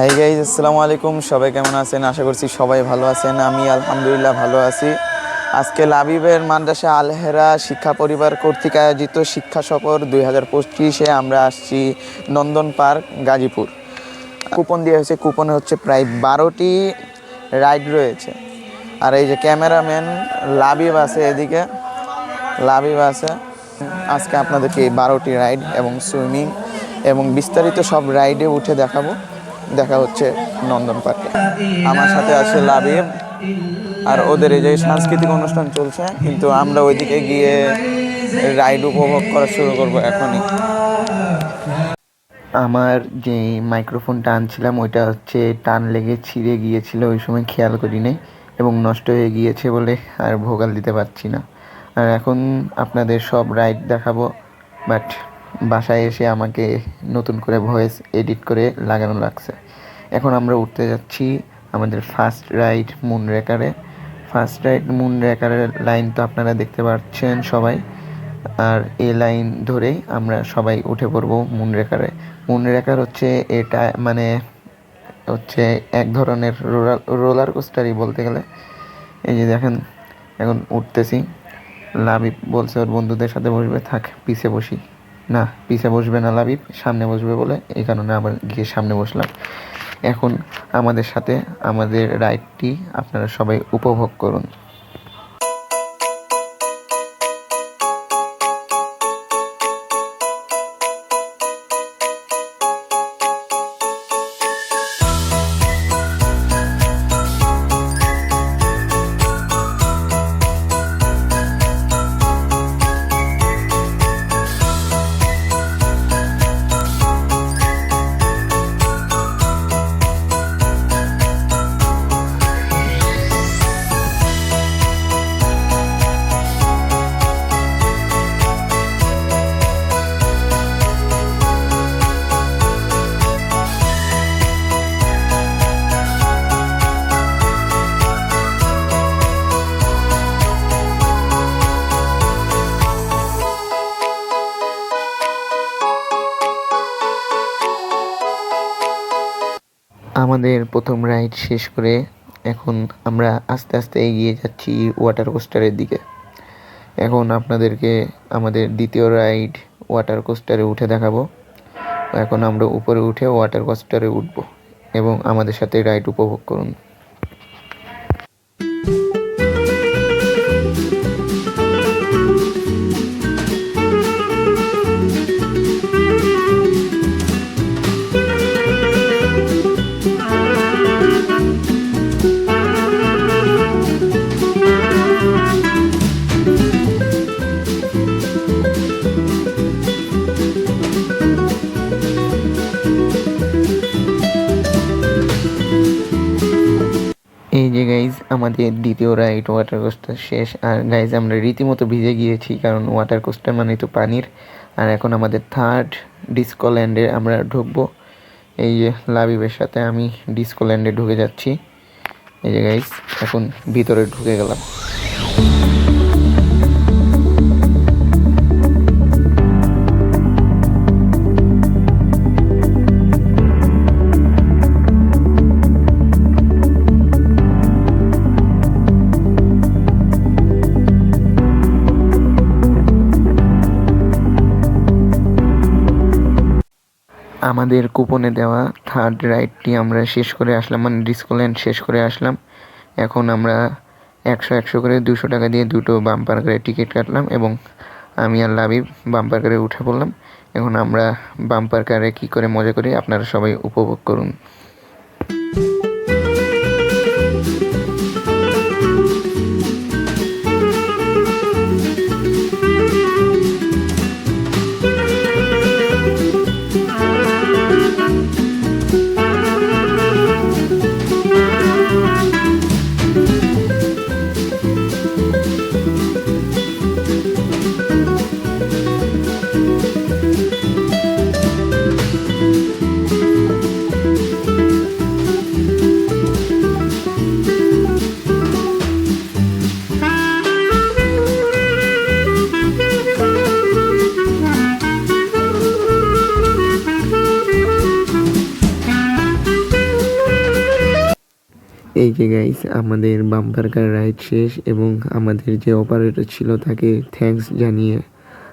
Hi guys আসসালামু আলাইকুম। সবাই কেমন আছেন? আশা করছি সবাই ভালো আছেন। আমি আলহামদুলিল্লাহ ভালো আছি। আজকে লাবিবের মাদ্রাসা আলহেরা শিক্ষা পরিবার কর্তৃক আয়োজিত শিক্ষা সফর দুই হাজার পঁচিশে আমরা আসছি নন্দন পার্ক, গাজীপুর। কুপন দিয়ে হয়েছে। কুপনে হচ্ছে প্রায় বারোটি রাইড রয়েছে। আর এই যে ক্যামেরাম্যান লাবিব আছে এদিকে। লাবিব আছে। আজকে আপনাদেরকে এই বারোটি রাইড এবং সুইমিং এবং বিস্তারিত সব রাইডে উঠে দেখাবো। দেখা হচ্ছে নন্দন পার্কে। আমার সাথে আছে লাবিব আর ওদের এই যে সাংস্কৃতিক অনুষ্ঠান চলছে, কিন্তু আমরা ওইদিকে গিয়ে রাইড উপভোগ করা শুরু করব এখনই। আমার যে মাইক্রোফোনটা আনছিলাম, ওইটা হচ্ছে টান লেগে ছিঁড়ে গিয়েছিল, ওই সময় খেয়াল করি এবং নষ্ট হয়ে গিয়েছে বলে আর ভোগাল দিতে পারছি না। আর এখন আপনাদের সব রাইড দেখাবো, বাট বাসায় এসে আমাকে নতুন করে ভয়েস এডিট করে লাগানো লাগছে। এখন আমরা উঠতে যাচ্ছি আমাদের ফার্স্ট রাইড মুন রেকারে ফার্স্ট রাইড মুন রেকারের লাইন তো আপনারা দেখতে পাচ্ছেন সবাই। আর এই লাইন ধরেই আমরা সবাই উঠে পড়ব মুন রেকারে মুন রেকার হচ্ছে এটা মানে হচ্ছে এক ধরনের রোলার রোলার কোস্টারই বলতে গেলে। এই যে দেখেন, এখন উঠতেছি। লাবিব বলছে ওর বন্ধুদের সাথে বসবে, থাক, পিছে বসি। না, পিছে বসবে না লাবিব, সামনে বসবে বলে এই কারণে আবার গিয়ে সামনে বসলাম। এখন আমাদের সাথে আমাদের রাইডটি আপনারা সবাই উপভোগ করুন। প্রথম রাইড শেষ করে এখন আমরা আস্তে আস্তে এগিয়ে যাচ্ছি ওয়াটার কোস্টারের দিকে। এখন আপনাদেরকে আমাদের দ্বিতীয় রাইড ওয়াটার কোস্টারে উঠে দেখাবো। এখন আমরা উপরে উঠে ওয়াটার কোস্টারে উঠব এবং আমাদের সাথে রাইড উপভোগ করুন। আমাদের দ্বিতীয় রাইড ওয়াটার কোস্টার শেষ। আর গাইজ আমরা রীতিমতো ভিজে গিয়েছি, কারণ ওয়াটার কোস্টার মানে তো পানির। আর এখন আমাদের থার্ড ডিসকো ল্যান্ডে আমরা ঢুকবো। এই যে লাবিবের সাথে আমি ডিসকো ল্যান্ডে ঢুকে যাচ্ছি। এই যে গাইজ এখন ভিতরে ঢুকে গেলাম। আমাদের কুপনে দেওয়া থার্ড রাইডটি আমরা শেষ করে আসলাম মানে ডিসকোল্যান্ড শেষ করে আসলাম। এখন আমরা একশো একশো করে দুশো টাকা দিয়ে দুটো বাম্পার করে টিকিট কাটলাম এবং আমি আর লাবিব বাম্পার কারে উঠে পড়লাম। এখন আমরা বাম্পার কারে কী করে মজা করি আপনারা সবাই উপভোগ করুন। আমাদের বাম্পার কার রাইড শেষ এবং আমাদের যে অপারেটর ছিল তাকে থ্যাঙ্কস জানিয়ে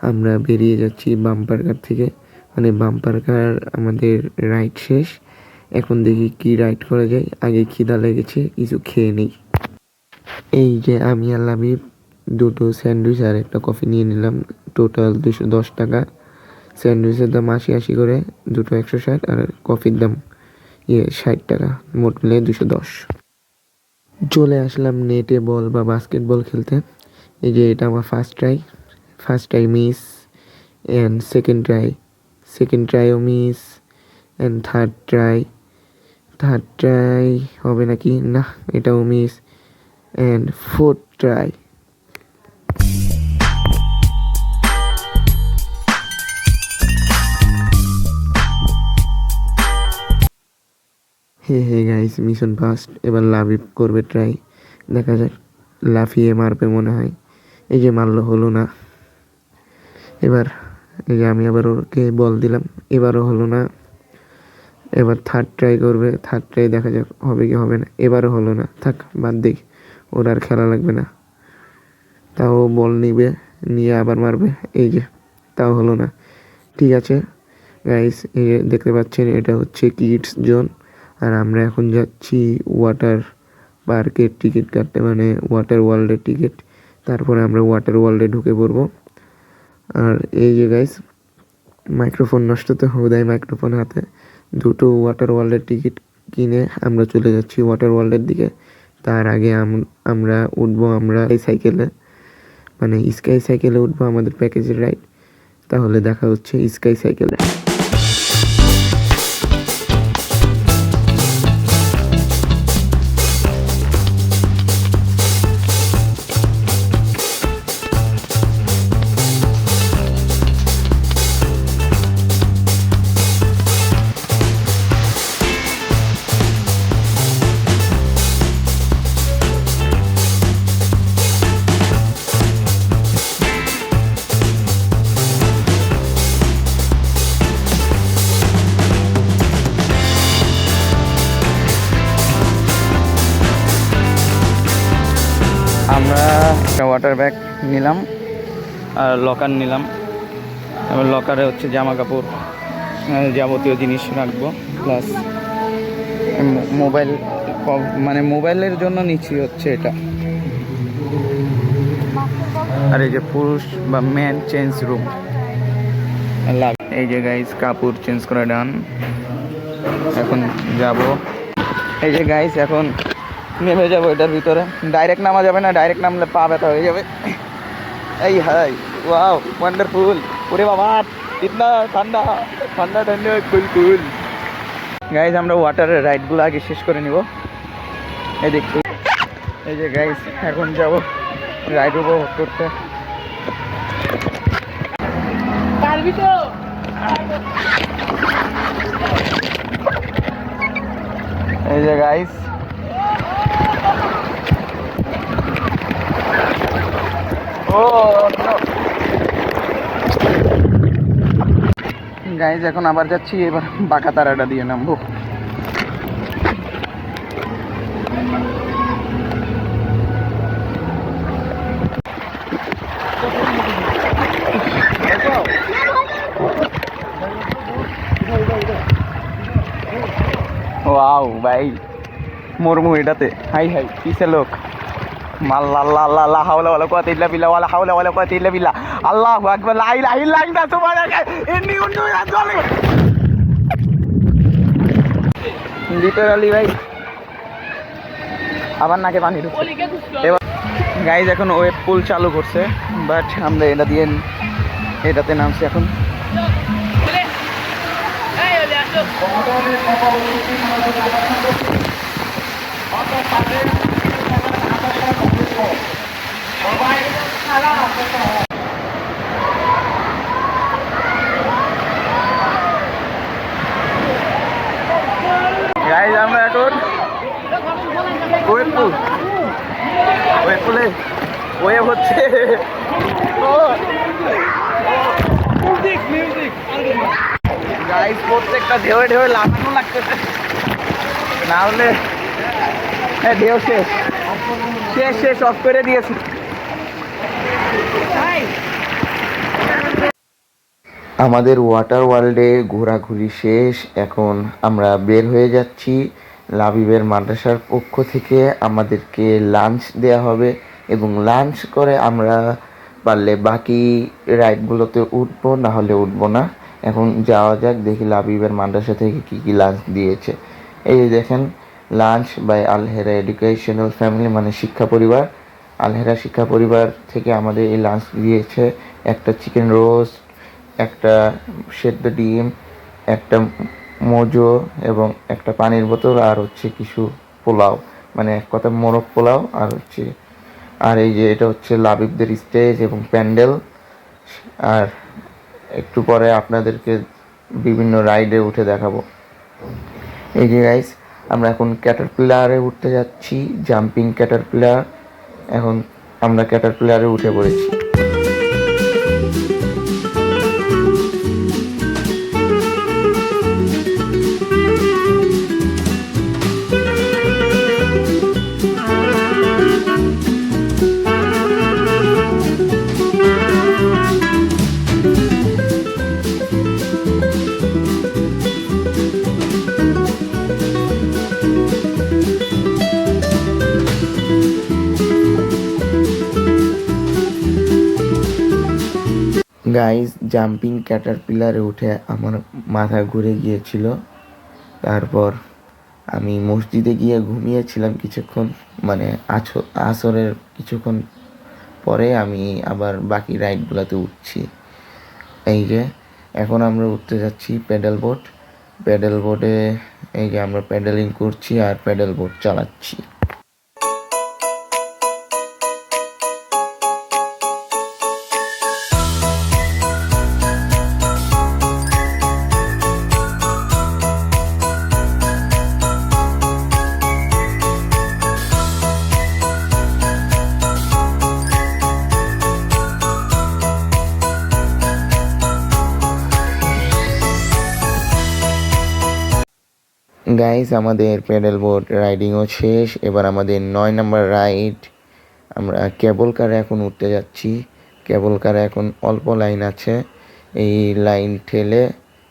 আমরা বেরিয়ে যাচ্ছি বাম্পার কার থেকে। মানে বাম্পার কার আমাদের রাইড শেষ। এখন দেখি কি রাইড করা যায়। আগে খিদা লেগেছে, কিছু খেয়ে নিই। এই যে আমি আর লাবিব দুটো স্যান্ডউইচ আর একটা কফি নিয়ে নিলাম। টোটাল দুশো দশ টাকা। স্যান্ডউইচের দাম আশি আশি করে, দুটো একশো ষাট আর কফির দাম ইয়ে ষাট টাকা। মোট মিলে দুশো দশ। চলে আসলাম নেটে বল বা বাস্কেটবল খেলতে। এই যে এটা আমার first try first try miss and second try second trio miss and third try third try হবে নাকি? না, এটাও miss and fourth try hey hey guys, mission first এবার লাভিপ করবে ট্রাই দেখা যাক, লাফিয়ে মারবে মনে হয়। এই যে মারলো, হলো না। এবার, এই যে আমি আবার ওকে বল দিলাম, এবারও হলো না। এবার থার্ড ট্রাই করবে থার্ড ট্রাই দেখা যাক হবে কি হবে না। এবারও হলো না। থাক, বাদ দিক ওর আর খেলা লাগবে না। তাও বল নিবে, নিয়ে আবার মারবে। এই যে, তাও হলো না। ঠিক আছে, গাইস, এই দেখতে পাচ্ছেন, এটা হচ্ছে কিডস জোন আর আমরা এখন যাচ্ছি ওয়াটার পার্কের টিকিট কাটতে মানে ওয়াটার ওয়ার্ল্ডের টিকিট তারপরে আমরা ওয়াটার ওয়ার্ল্ডে ঢুকে পড়ব। আর এই যে গাইস মাইক্রোফোন নষ্ট তো হুদায় মাইক্রোফোন হাতে। দুটো ওয়াটার ওয়ার্ল্ডের টিকিট কিনে আমরা চলে যাচ্ছি ওয়াটার ওয়ার্ল্ডের দিকে। তার আগে আম- আমরা উঠবো আমরা এই সাইকেলে মানে স্কাই সাইকেলে উঠবো আমাদের প্যাকেজের রাইড তাহলে দেখা হচ্ছে স্কাই সাইকেলে ওয়াটার ব্যাগ নিলাম আর লকার নিলাম। এবার লকারে হচ্ছে জামা কাপড় যাবতীয় জিনিস রাখব প্লাস মোবাইল মানে মোবাইলের জন্য নিচ্ছি হচ্ছে এটা। আর এই যে পুরুষ বা ম্যান চেঞ্জ রুম এই যে গাইস কাপড় চেঞ্জ করে ডান এখন যাব। এই যে গাইস এখন নেমে যাব এটার ভিতরে। ডাইরেক্ট নামা যাবে না ডাইরেক্ট নামলে পা ব্যথা হয়ে যাবে। এই হাই ওয়াও ওয়ান্ডারফুল ওরে বাবা ইতনা ঠান্ডা ঠান্ডা ঠান্ডা কুল কুল গাইজ আমরা ওয়াটারের রাইডগুলো আগে শেষ করে নিব। এই দেখছি এই যে গাইজ এখন যাব রাইড উপভোগ করতে। এই যে গাইজ গাইজ এখন আবার যাচ্ছি, এবার বাঁকা তারাটা দিয়ে নামবো। ওয়াও ভাই, মুরমু এটাতে। হাই হাই কিসে লোক? ভাই। আবার নাকে পানি এবার গাইজ এখন ওয়েব পুল চালু করছে বাট আমরা এটা দিয়ে এটাতে নামছি এখন। ওলে আসো। গাইজ আমরা এখন ওয়েব হচ্ছে। গাইজ প্রত্যেকটা ঢেউয়ে ঢেউয়ে লাফানো লাগতেছে। না হলে হ্যাঁ ঢেউ শেষ। শেষ শেষ অফ করে দিয়েছি। আমাদের ওয়াটার ওয়ার্ল্ডে ঘোরাঘুরি শেষ। এখন আমরা বের হয়ে যাচ্ছি। লাবিবের মাদ্রাসার পক্ষ থেকে আমাদেরকে লাঞ্চ দেয়া হবে এবং লাঞ্চ করে আমরা পারলে বাকি রাইডগুলোতে উঠবো না হলে উঠবো না। এখন যাওয়া যাক, দেখি লাবিবের মাদ্রাসা থেকে কী কী লাঞ্চ দিয়েছে। এই দেখেন lunch by Alhera educational family মানে শিক্ষা পরিবার। আলহেরা শিক্ষা পরিবার থেকে আমাদের এই লাঞ্চ দিয়েছে। একটা চিকেন রোস্ট একটা সেদ্ধ ডিম, একটা মোজো এবং একটা পানির বোতল আর হচ্ছে কিছু পোলাও। মানে এক কথা মোরগ পোলাও আর হচ্ছে, আর এই যে এটা হচ্ছে লাবিবদের স্টেজ এবং প্যান্ডেল। আর একটু পরে আপনাদেরকে বিভিন্ন রাইডে উঠে দেখাবো। এই যে গাইস আমরা এখন ক্যাটারপিলারে উঠতে যাচ্ছি জাম্পিং ক্যাটারপিলার এখন আমরা ক্যাটারপিলারে উঠে পড়েছি। গাইস জাম্পিং ক্যাটারপিলারে উঠে আমার মাথা ঘুরে গিয়েছিল। তারপর আমি মসজিদে গিয়ে ঘুমিয়েছিলাম কিছুক্ষণ মানে আসরের কিছুক্ষণ পরে আমি আবার বাকি রাইডগুলোতে উঠছি। এই যে, এখন আমরা উঠতে যাচ্ছি প্যাডেল বোট প্যাডেল বোটে এই যে আমরা প্যাডেলিং করছি আর প্যাডেল বোট চালাচ্ছি। গাইস আমাদের প্যাডেল বোট রাইডিংও শেষ। এবার আমাদের নয় নাম্বার রাইড আমরা কেবল কারে এখন উঠতে যাচ্ছি। কেবল কারে এখন অল্প লাইন আছে। এই লাইন ঠেলে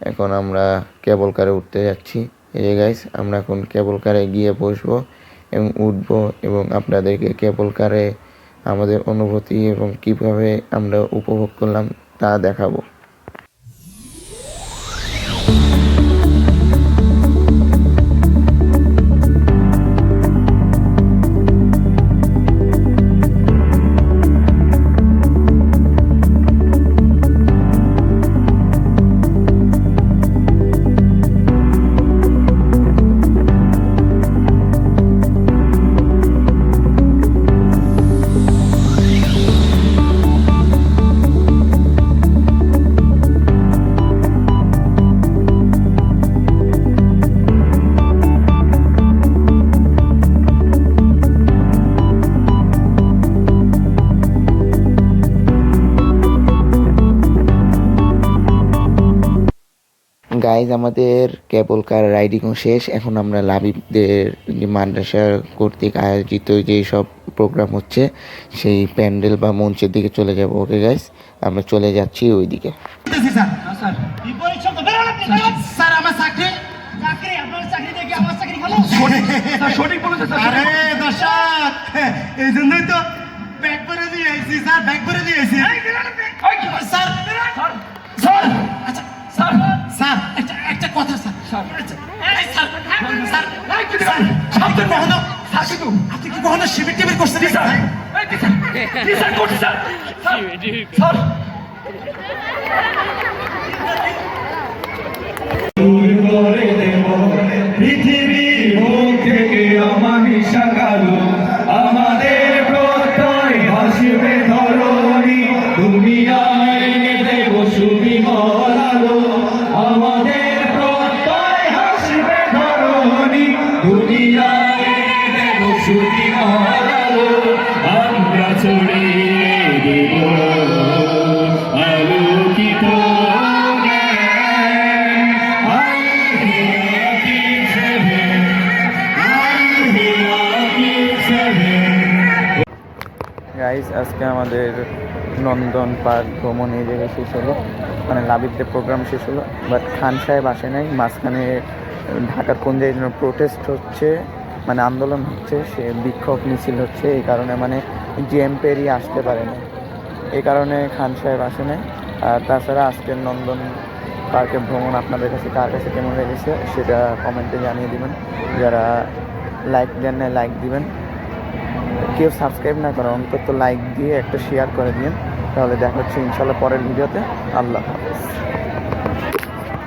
এখন আমরা কেবল কারে উঠতে যাচ্ছি। এই যে গাইস আমরা এখন কেবল কারে গিয়ে বসবো এবং উঠবো এবং আপনাদেরকে কেবল কারে আমাদের অনুভূতি এবং কীভাবে আমরা উপভোগ করলাম তা দেখাবো। গাইজ আমাদের কেবল কার রাইডিংও শেষ। এখন আমরা লাবিবদের যে মাদ্রাসা কর্তৃক আয়োজিত যে সব প্রোগ্রাম হচ্ছে সেই প্যান্ডেল বা মঞ্চের দিকে চলে যাব। ওকে গাইজ আমরা চলে যাচ্ছি ওই দিকে এই জন্যই তো করে দিয়ে করে দিয়ে স্যার আপনি কি কখনো শিবির টিবির করছেন? স্যার। করে দেব পৃথিবীর মুখ থেকে অমানিসা কালো আমাদের প্রত্যয় ভাসবে ধরণী। দুনিয়ায় এনে দেব সুবিমল আলো। আমাদের প্রত্যয় হাসবে ধরণী। দুনিয়ায় এনে আজকে আমাদের নন্দন পার্ক ভ্রমণ এই জায়গায় শেষ হলো। মানে লাবিবদের প্রোগ্রাম শেষ হলো। বাট খান সাহেব আসে নাই। মাঝখানে ঢাকার কোন জায়গায় প্রোটেস্ট হচ্ছে মানে আন্দোলন হচ্ছে, সে বিক্ষোভ মিছিল হচ্ছে, এই কারণে মানে জিএমপেরই আসতে পারে না। এই কারণে খান সাহেব আসে নাই। আর তাছাড়া আজকের নন্দন পার্কের ভ্রমণ আপনাদের কাছে, কার কাছে কেমন লেগেছে সেটা কমেন্টে জানিয়ে দিবেন। যারা লাইক দেন না লাইক দিবেন। কেউ সাবস্ক্রাইব না করে অন্তত লাইক দিয়ে একটা শেয়ার করে দিন তাহলে দেখা হচ্ছে ইনশাল্লাহ পরের ভিডিওতে। আল্লাহ হাফেজ।